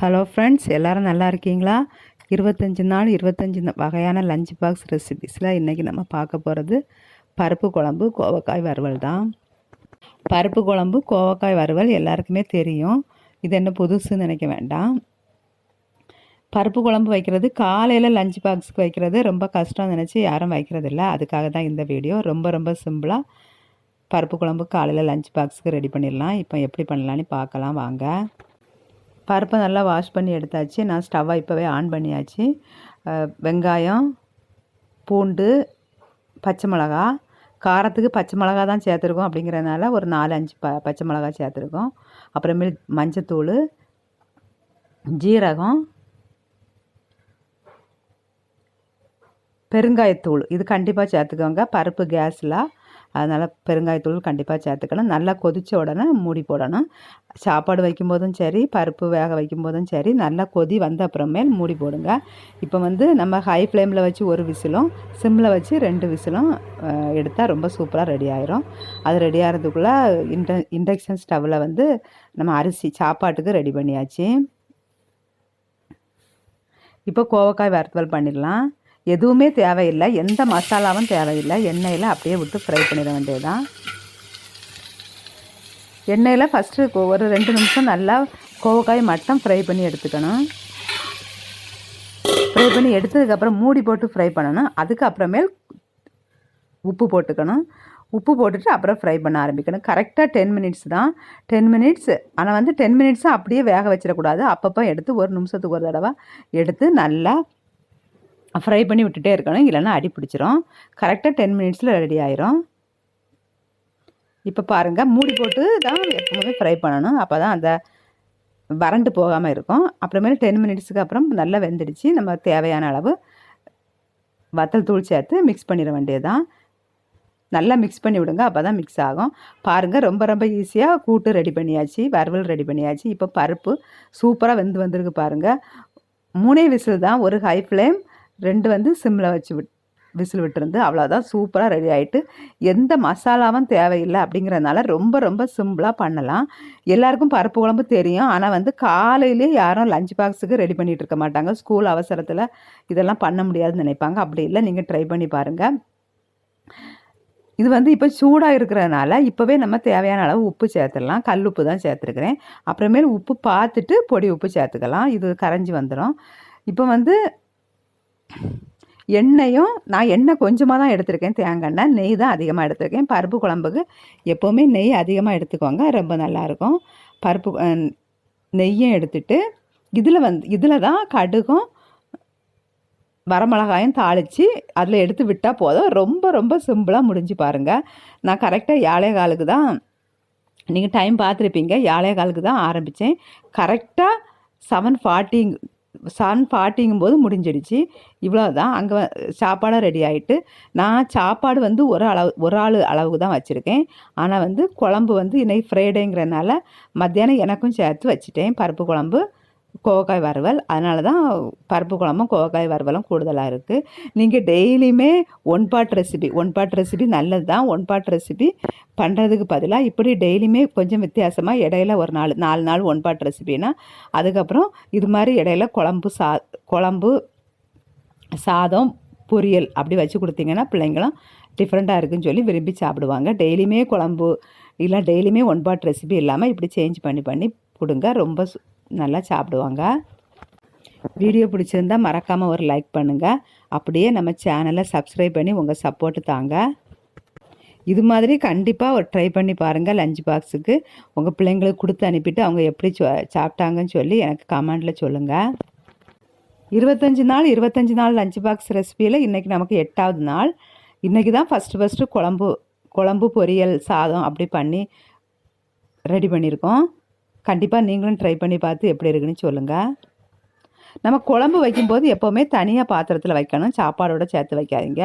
Hello friends எல்லோரும் நல்லா இருக்கீங்களா? இருபத்தஞ்சி நாள் இருபத்தஞ்சி வகையான லஞ்ச் பாக்ஸ் ரெசிபிஸில் இன்றைக்கி நம்ம பார்க்க போகிறது பருப்பு குழம்பு கோவக்காய் வறுவல் தான். பருப்பு குழம்பு கோவக்காய் வறுவல் எல்லாருக்குமே தெரியும். இது என்ன புதுசுன்னு நினைக்க வேண்டாம். பருப்பு குழம்பு வைக்கிறது காலையில் லஞ்ச் பாக்ஸுக்கு வைக்கிறது ரொம்ப கஷ்டம் நினச்சி யாரும் வைக்கிறதில்ல அதுக்காக தான் இந்த வீடியோ ரொம்ப ரொம்ப சிம்பிளாக பருப்பு குழம்பு காலையில் லஞ்ச் பாக்ஸுக்கு ரெடி பண்ணிடலாம். இப்போ எப்படி பண்ணலான்னு பார்க்கலாம். வாங்க. பருப்பை நல்லா வாஷ் பண்ணி எடுத்தாச்சு. நான் ஸ்டவ்வை இப்போவே ஆன் பண்ணியாச்சு. வெங்காயம் பூண்டு பச்சை மிளகா காரத்துக்கு பச்சை மிளகா தான் சேர்த்துருக்கோம் அப்படிங்கிறதுனால ஒரு நாலு அஞ்சு ப பச்சை மிளகா சேர்த்துருக்கோம். அப்புறமேல் மஞ்சத்தூள் ஜீரகம் பெருங்காயத்தூள். இது கண்டிப்பாக சேர்த்துக்கோங்க. பருப்பு கேஸில் அதனால் பெருங்காயத்தூள் கண்டிப்பாக சேர்த்துக்கணும். நல்லா கொதித்த உடனே மூடி போடணும். சாப்பாடு வைக்கும்போதும் சரி பருப்பு வேக வைக்கும்போதும் சரி நல்லா கொதி வந்த அப்புறமேல் மூடி போடுங்க. இப்போ வந்து நம்ம ஹை ஃப்ளேமில் வச்சு ஒரு விசிலும் சிம்மில் வச்சு ரெண்டு விசிலும் எடுத்தால் ரொம்ப சூப்பராக ரெடி ஆயிரும். அது ரெடி ஆகிறதுக்குள்ளே இண்ட இண்டக்ஷன் ஸ்டவ்வில் வந்து நம்ம அரிசி சாப்பாட்டுக்கு ரெடி பண்ணியாச்சு. இப்போ கோவக்காய் வறுத்தல் பண்ணிடலாம். எதுவுமே தேவையில்லை. எந்த மசாலாவும் தேவையில்லை. எண்ணெயில் அப்படியே விட்டு ஃப்ரை பண்ணிட வேண்டியதுதான். எண்ணெயில் ஃபஸ்ட்டு ஒரு ரெண்டு நிமிஷம் நல்லா கோவக்காய் மட்டும் ஃப்ரை பண்ணி எடுத்துக்கணும். ஃப்ரை பண்ணி எடுத்ததுக்கப்புறம் மூடி போட்டு ஃப்ரை பண்ணணும். அதுக்கப்புறமேல் உப்பு போட்டுக்கணும். உப்பு போட்டுட்டு அப்புறம் ஃப்ரை பண்ண ஆரம்பிக்கணும். கரெக்டாக டென் மினிட்ஸ் தான். டென் மினிட்ஸ் ஆனால் வந்து டென் மினிட்ஸும் அப்படியே வேக வச்சிடக்கூடாது. அப்பப்போ எடுத்து ஒரு நிமிஷத்துக்கு ஒரு தடவை எடுத்து நல்லா ஃப்ரை பண்ணி விட்டுட்டே இருக்கணும். இல்லைன்னா அடி பிடிச்சிரும். கரெக்டாக டென் மினிட்ஸில் ரெடி ஆயிரும். இப்போ பாருங்கள் மூடி போட்டு தான் எப்பவுமே ஃப்ரை பண்ணணும். அப்போ தான் அந்த வறண்டு போகாமல் இருக்கும். அப்புறமேல டென் மினிட்ஸுக்கு அப்புறம் நல்லா வெந்துடுச்சு. நம்ம தேவையான அளவு வத்தல் தூள் சேர்த்து மிக்ஸ் பண்ணிட வேண்டியது தான் நல்லா மிக்ஸ் பண்ணி விடுங்க அப்போ தான் மிக்ஸ் ஆகும். பாருங்கள் ரொம்ப ரொம்ப ஈஸியாக கூட்டு ரெடி பண்ணியாச்சு. வறுவல் ரெடி பண்ணியாச்சு. இப்போ பருப்பு சூப்பராக வெந்து வந்திருக்கு பாருங்கள் மூணே விசில் தான் ஒரு ஹை ஃப்ளேம் ரெண்டு வந்து சிம்மில் வச்சு விட் விசில் விட்டுருந்து அவ்வளோதான் சூப்பராக ரெடி ஆகிட்டு எந்த மசாலாவும் தேவையில்லை அப்படிங்கிறதுனால ரொம்ப ரொம்ப சிம்பிளாக பண்ணலாம். எல்லாருக்கும் பருப்பு குழம்பு தெரியும். ஆனால் வந்து காலையிலே யாரும் லஞ்ச் பாக்ஸுக்கு ரெடி பண்ணிகிட்டு இருக்க மாட்டாங்க. ஸ்கூல் அவசரத்தில் இதெல்லாம் பண்ண முடியாதுன்னு நினைப்பாங்க. அப்படி இல்லை. நீங்கள் ட்ரை பண்ணி பாருங்கள் இது வந்து இப்போ சூடாக இருக்கிறதுனால இப்போவே நம்ம தேவையான அளவு உப்பு சேர்த்துடலாம். கல் உப்பு தான் சேர்த்துருக்குறேன். அப்புறமேல் உப்பு பார்த்துட்டு பொடி உப்பு சேர்த்துக்கலாம். இது கரைஞ்சி வந்துடும் இப்போ வந்து எண்ணெயும் நான் எண்ணெய் கொஞ்சமாக தான் எடுத்திருக்கேன். தேங்காய் எண்ணெய் நெய் தான் அதிகமாக எடுத்திருக்கேன். பருப்பு குழம்புக்கு எப்போவுமே நெய் அதிகமாக எடுத்துக்கோங்க. ரொம்ப நல்லாயிருக்கும் பருப்பு நெய்யும் எடுத்துட்டு இதில் வந்து இதில் தான் கடுகும் வரமிளகாயும் தாளித்து அதில் எடுத்து விட்டால் போதும். ரொம்ப ரொம்ப சிம்பிளாக முடிஞ்சு பாருங்கள் நான் கரெக்டாக ஏழை காலுக்கு தான் நீங்கள் டைம் பார்த்துருப்பீங்க. ஏழை காலுக்கு தான் ஆரம்பித்தேன் கரெக்டாக செவன் ஃபார்ட்டிங் செவன் ஃபார்ட்டிங்கும் போது முடிஞ்சிடுச்சு. இவ்வளோ தான் அங்கே சாப்பாடாக ரெடி ஆகிட்டு நான் சாப்பாடு வந்து ஒரு அளவு ஒரு ஆள் அளவுக்கு தான் வச்சுருக்கேன். ஆனால் வந்து குழம்பு வந்து இன்றைக்கி ஃப்ரைடேங்கிறனால மத்தியானம் எனக்கும் சேர்த்து வச்சுட்டேன். பருப்பு குழம்பு. கோவக்காய் வறுவல். அதனால தான் பருப்பு குழம்பும் கோவக்காய் வறுவலும் கூடுதலாக இருக்குது நீங்கள் டெய்லியுமே one pot recipe one pot recipe நல்லது தான் ஒன் பாட் ரெசிபி பண்ணுறதுக்கு பதிலாக இப்படி டெய்லியுமே கொஞ்சம் வித்தியாசமாக இடையில ஒரு நாள் நாலு நாள் ஒன் பாட் ரெசிபினா அதுக்கப்புறம் இது மாதிரி இடையில குழம்பு சா குழம்பு சாதம் பொரியல் அப்படி வச்சு கொடுத்தீங்கன்னா பிள்ளைங்களும் டிஃப்ரெண்ட்டாக இருக்குன்னு சொல்லி விரும்பி சாப்பிடுவாங்க. டெய்லியுமே குழம்பு இல்லை டெய்லியுமே ஒன் பாட் ரெசிபி இல்லாமல் இப்படி சேஞ்ச் பண்ணி பண்ணி கொடுங்க. ரொம்ப சு- நல்லா சாப்பிடுவாங்க. வீடியோ பிடிச்சிருந்தா மறக்காமல் ஒரு லைக் பண்ணுங்கள் அப்படியே நம்ம சேனலை சப்ஸ்கிரைப் பண்ணி உங்கள் சப்போர்ட்டு தாங்க. இது மாதிரி கண்டிப்பாக ஒரு ட்ரை பண்ணி பாருங்கள் லஞ்ச் பாக்ஸுக்கு உங்கள் பிள்ளைங்களுக்கு கொடுத்து அனுப்பிட்டு அவங்க எப்படி சாப்பிட்டாங்கன்னு சொல்லி எனக்கு கமெண்டில் சொல்லுங்கள் இருபத்தஞ்சி நாள் இருபத்தஞ்சி நாள் லஞ்ச் பாக்ஸ் ரெசிபியில் இன்றைக்கி நமக்கு எட்டாவது நாள். இன்றைக்கி தான் ஃபஸ்ட்டு ஃபஸ்ட்டு குழம்பு குழம்பு பொரியல் சாதம் அப்படி பண்ணி ரெடி பண்ணியிருக்கோம். கண்டிப்பாக நீங்களும் ட்ரை பண்ணி பார்த்து எப்படி இருக்குன்னு சொல்லுங்கள் நம்ம குழம்பு வைக்கும்போது எப்போவுமே தனியாக பாத்திரத்தில் வைக்கணும். சாப்பாடோட சேர்த்து வைக்காதீங்க.